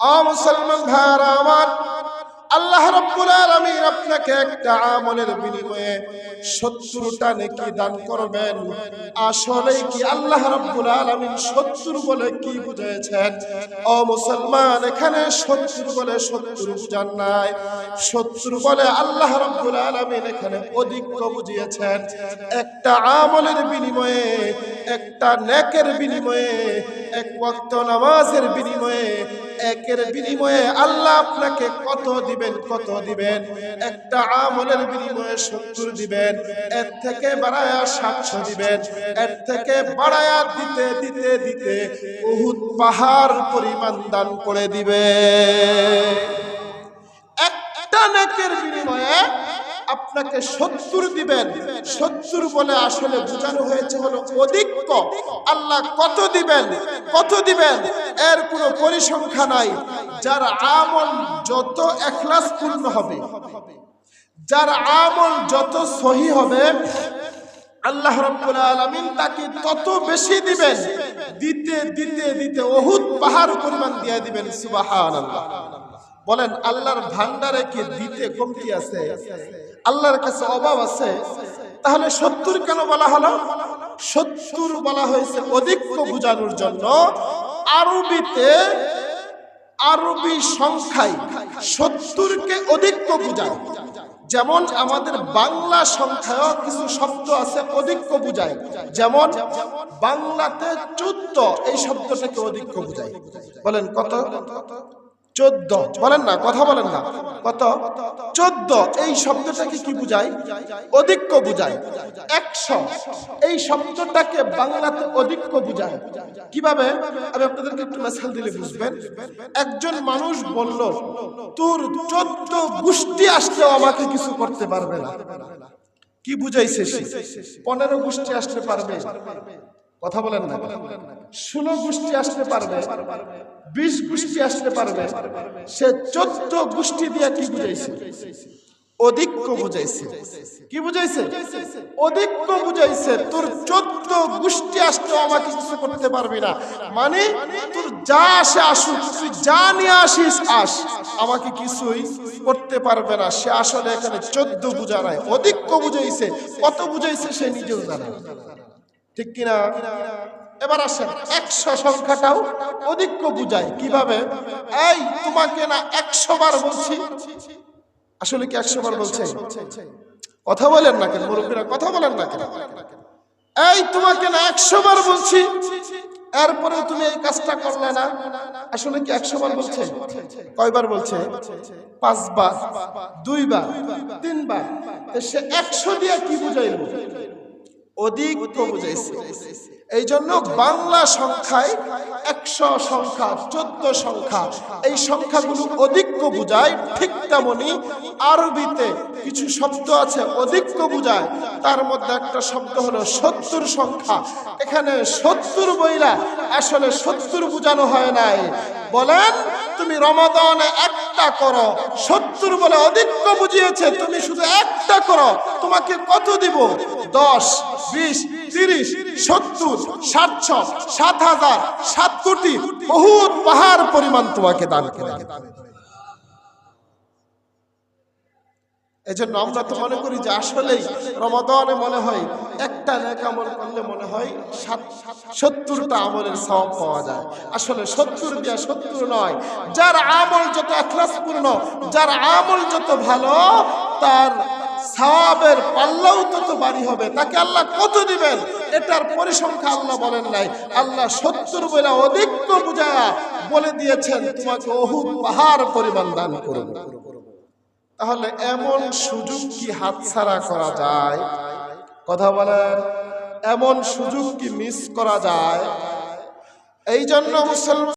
অ মুসলমান ভাইয়ারা আমার, আল্লাহ রাব্বুল আলামিন আপনাকে একটা আমলের বিনিময়ে সত্তরটা নেকি দান করবেন। আসলে কি আল্লাহ রাব্বুল আলামিন সত্তর বলে কি বুঝাইছেন ও মুসলমান, এখানে সত্তর বলে সত্তর বুঝান নাই। সত্তর বলে আল্লাহ রাব্বুল আলামিন এখানে অধিক বুঝিয়েছেন। একটা আমলের বিনিময়ে, একটা নেকের বিনিময়ে, এক ওয়াক্ত নামাজের বিনিময়ে একের বিনিময়ে আল্লাহ আপনাকে কত দিবেন কত দিবেন? একটা আমলের বিনিময়ে সত্তর দিবেন, এর থেকে বাড়ায়া সাতশো দিবেন, এর থেকে বাড়ায়া দিতে দিতে দিতে বহুত পাহাড় পরিমাণ দান করে দিবে একটা বিনিময়ে আপনাকে সত্তর দিবেন। সত্তর বলে আসলে বোঝানো হয়েছে হলো অধিক আল্লাহ কত দিবেন? কত দিবেন? এর কোনো পরিসংখ্যা নাই। যার আমল যত এখলাস পূর্ণ হবে, যার আমল যত সহি হবে, আল্লাহ রাব্বুল আলামিন তাকে তত বেশি দিবেন। দিতে দিতে দিতে ওহুদ পাহাড় পরিমাণ দিয়ে দিবেন, সুবহানাল্লাহ। বলেন, আল্লাহর ভান্ডারে কি দিতে কমতি আছে? আল্লাহর কাছে অভাব আছে, তাহলে সত্তর কেন বলা হলো? সত্তর বলা হয়েছে অধিক্য বোঝানোর জন্য। আরবিতে আরবি সংখ্যায় সত্তরকে অধিক্য বোঝায়। যেমন আমাদের বাংলা সংখ্যায় কিছু শব্দ আছে অধিক্য বুঝায়। যেমন বাংলাতে চোদ্দ, এই শব্দটাকে অধিক্য বুঝায়। বলেন কত? চোদ্দ। বলেন না, কথা বলেন না। কত? চোদ্দ। এই শব্দটাকে কি বুঝায়? অধিক্য বুঝায়। একশো। এই শব্দটাকে বাংলাতে অধিক্য বুঝায়। কীভাবে? আমি আপনাদেরকে একটু মেসাল দিলে বুঝবেন। একজন মানুষ বলল, তোর চোদ্দ গোষ্ঠী আসলেও আমাকে কিছু করতে পারবে না। কি বুঝাইছে পনেরো গোষ্ঠী আসতে পারবে? কথা বলেন না ষোলো গোষ্ঠী আসতে পারবে, বিশ গোষ্ঠী আসতে পারবে, সে চোদ্দ গোষ্ঠী দিয়ে কি বুঝাইছে? অধিক্য বুঝাইছে। কি বুঝাইছে? অধিক্য বুঝাইছে, তোর চোদ্দ গোষ্ঠী আসতে কিছু করতে পারবি না। মানে তোর যা আসে আসুক, তুই যা নিয়ে আসিস, আস। আমাকে কিছুই করতে পারবে না। সে আসলে এখানে চোদ্দ বুঝা নাই। অধিক্য বুঝাইছে, কত বুঝাইছে সে নিজেও জানে। ঠিক কিনা? এবার আসেন, একশো সংখ্যাটাও অধিক্য বুঝায় কীভাবে? এই, তোমাকে না একশো বার বলছি। আসলে কি একশো বার বলছে? কথা বলেন না কেন, মুরব্বীরা, কথা বলেন না কেন? এই, তোমাকে না একশো বার বলছি। এরপরে তুমি এই কাজটা করলে না। আসলে কি একশো বার বলছে? কয়বার বলছে? পাঁচবার, দুইবার, তিনবার। সে একশো দিয়ে কি বুঝাইল? অধিক বুঝাইছে এই জন্য বাংলা সংখ্যায় একশো সংখ্যা চোদ্দ সংখ্যা এই সংখ্যাগুলো অধিক্য বুঝায় ঠিক তেমনি আরবিতে কিছু শব্দ আছে অধিক্য বুঝায় তার মধ্যে একটা শব্দ হলো সত্তর সংখ্যা। এখানে সত্তর বইলা আসলে সত্তর বোঝানো হয় নাই। বলেন তুমি রমাদানে একটা করো। সত্তর বলে অধিক্য বুঝিয়েছে, তুমি শুধু একটা করো। তোমাকে কত দিব? দশ, বিশ, তিরিশ, সত্তর, সাতশো, সাত হাজার, সাত কোটি, বহুত পাহাড় পরিমাণ তোমাকে দান করে এজন্য আমরা তো মনে করি যে আসলেই রমাদানে মনে হয় একটা নেক আমল করলে মনে হয় সাত সত্তরটা আমলের সওয়াব পাওয়া যায়। আসলে সত্তর দিয়া সত্তর নয়। যার আমল যত এখলাসপূর্ণ, যার আমল যত ভালো, তার সওয়াবের পাল্লাও তত বাড়ি হবে। তাকে আল্লাহ কত দিবেন? এটার পরিসংখ্যা আল্লাহ বলেন নাই। আল্লাহ সত্তর বলে অধিক বুঝায়া বলে দিয়েছেন, তোমাকে অহুদ পাহাড় পরিমাণ দান করুন তাহলে এমন সুযোগ কি হাতছাড়া করা যায়? কথা বলেন, এমন সুযোগ কি মিস করা যায়? এই জন্য মুসলমান